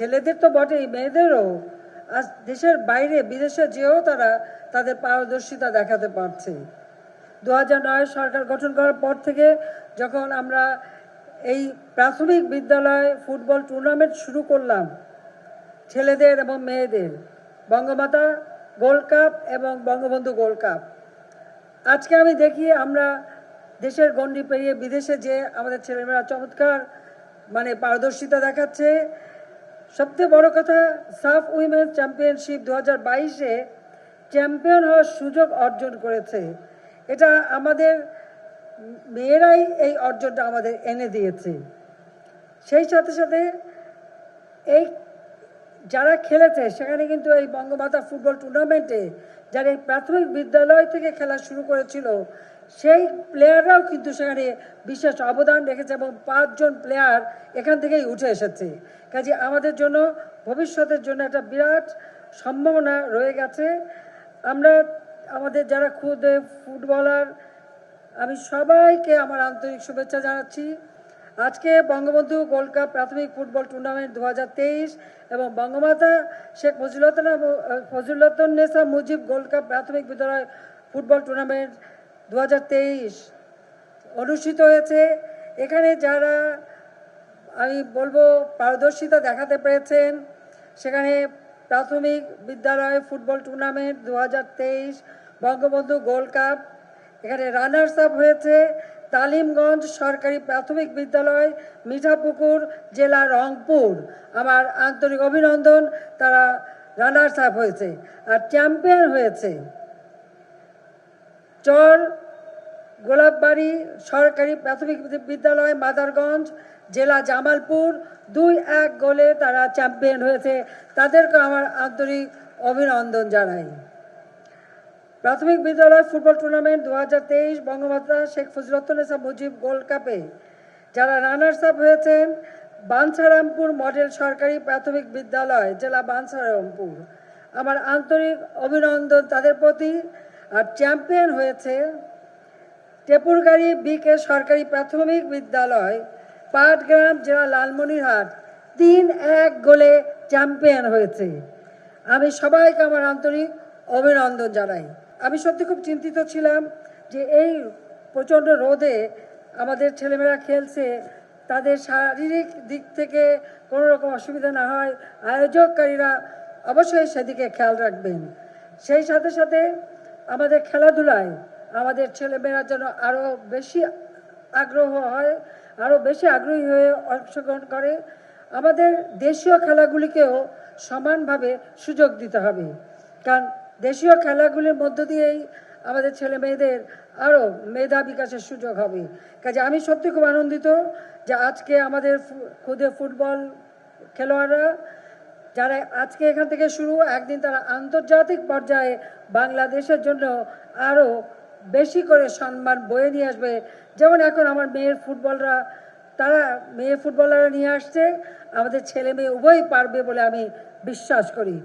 ছেলেদের তো বটেই, মেয়েদেরও। আজ দেশের বাইরে, বিদেশে যেও তারা তাদের পারদর্শিতা দেখাতে পারছে। দু নয় সরকার গঠন করার পর থেকে যখন আমরা এই প্রাথমিক বিদ্যালয় ফুটবল টুর্নামেন্ট শুরু করলাম, ছেলেদের এবং মেয়েদের, বঙ্গমাতা গোল্ড কাপ এবং বঙ্গবন্ধু গোল্ড কাপ। আজকে আমি দেখি আমরা দেশের গণ্ডি পেরিয়ে বিদেশে যে আমাদের ছেলেমেয়েরা চমৎকার মানে পারদর্শিতা দেখাচ্ছে সবচেয়ে বড় কথা, সাফ উইমেন চ্যাম্পিয়নশিপ দু হাজার বাইশে চ্যাম্পিয়ন হওয়ার সুযোগ অর্জন করেছে। এটা আমাদের মেয়েরাই এই অর্জনটা আমাদের এনে দিয়েছে। সেই সাথে সাথে এই যারা খেলেছে, সেখানে কিন্তু এই বঙ্গমাতা ফুটবল টুর্নামেন্টে যারা এই প্রাথমিক বিদ্যালয় থেকে খেলা শুরু করেছিল সেই প্লেয়াররাও কিন্তু সেখানে বিশেষ অবদান রেখেছে এবং পাঁচজন প্লেয়ার এখান থেকেই উঠে এসেছে। কাজে আমাদের জন্য, ভবিষ্যতের জন্য একটা বিরাট সম্ভাবনা রয়ে গেছে। আমরা, আমাদের যারা খুদে ফুটবলার, আমি সবাইকে আমার আন্তরিক শুভেচ্ছা জানাচ্ছি। আজকে বঙ্গবন্ধু গোল্ড কাপ প্রাথমিক ফুটবল টুর্নামেন্ট দু হাজার তেইশ এবং বঙ্গমাতা শেখ ফজিলতনা ফজিলতনেসা মুজিব গোল্ড কাপ প্রাথমিক বিদ্যালয় ফুটবল টুর্নামেন্ট দু হাজার তেইশ অনুষ্ঠিত হয়েছে। এখানে যারা, আমি বলব, পারদর্শিতা দেখাতে পেরেছেন, সেখানে প্রাথমিক বিদ্যালয় ফুটবল টুর্নামেন্ট দু হাজার তেইশ, বঙ্গবন্ধু গোল্ড কাপ, এখানে রানার্স আপ হয়েছে। তালিমগঞ্জ সরকারি প্রাথমিক বিদ্যালয়, মিঠাপুকুর জেলা রংপুর। আমার আন্তরিক অভিনন্দন, তারা রানার্স আপ হয়েছে। আর চ্যাম্পিয়ন হয়েছে। চর, গোলাপবাড়ি সরকারি প্রাথমিক বিদ্যালয়, মাদারগঞ্জ জেলা জামালপুর, দুই এক গোলে তারা চ্যাম্পিয়ন হয়েছে। তাদেরকে আমার আন্তরিক অভিনন্দন জানাই। প্রাথমিক বিদ্যালয় ফুটবল টুর্নামেন্ট দু হাজার তেইশ বঙ্গমাতা শেখ ফজরতুন্নেসা মুজিব গোল্ড কাপে। যারা রানার্স আপ হয়েছেন বাঞ্ছারামপুর মডেল সরকারি প্রাথমিক বিদ্যালয়, জেলা বাঞ্ছারামপুর আমার আন্তরিক অভিনন্দন তাদের প্রতি। চ্যাম্পিয়ন হয়েছে টেপুরগাড়ি বিকে সরকারি প্রাথমিক বিদ্যালয়, পাটগ্রাম জেলা লালমনিরহাট। তিন এক গোলে চ্যাম্পিয়ন হয়েছে। আমি সবাইকে আমার আন্তরিক অভিনন্দন জানাই। আমি সত্যি খুব চিন্তিত ছিলাম যে এই প্রচণ্ড রোদে আমাদের ছেলেমেয়েরা খেলছে, তাদের শারীরিক দিক থেকে কোনো রকম অসুবিধা না হয়, আয়োজককারীরা অবশ্যই সেদিকে খেয়াল রাখবেন। সেই সাথে সাথে আমাদের খেলাধুলায় আমাদের ছেলেমেয়েরা যেন আরও বেশি আগ্রহ হয় আরও বেশি আগ্রহী হয়ে অংশগ্রহণ করে, আমাদের দেশীয় খেলাগুলিকেও সমানভাবে সুযোগ দিতে হবে। কারণ দেশীয় খেলাগুলির মধ্য দিয়েই আমাদের ছেলে মেয়েদের আরও মেধা বিকাশের সুযোগ হবে। কাজে আমি সত্যি খুব আনন্দিত যে আজকে আমাদের খুদে ফুটবল খেলোয়াড়রা যারা আজকে এখান থেকে শুরু, একদিন তারা আন্তর্জাতিক পর্যায়ে বাংলাদেশের জন্য আরও বেশি করে সম্মান বয়ে নিয়ে আসবে। যেমন এখন আমার মেয়ের ফুটবলরা, তারা মেয়ে ফুটবলাররা নিয়ে আসছে। আমাদের ছেলে মেয়ে উভয়ই পারবে বলে আমি বিশ্বাস করি।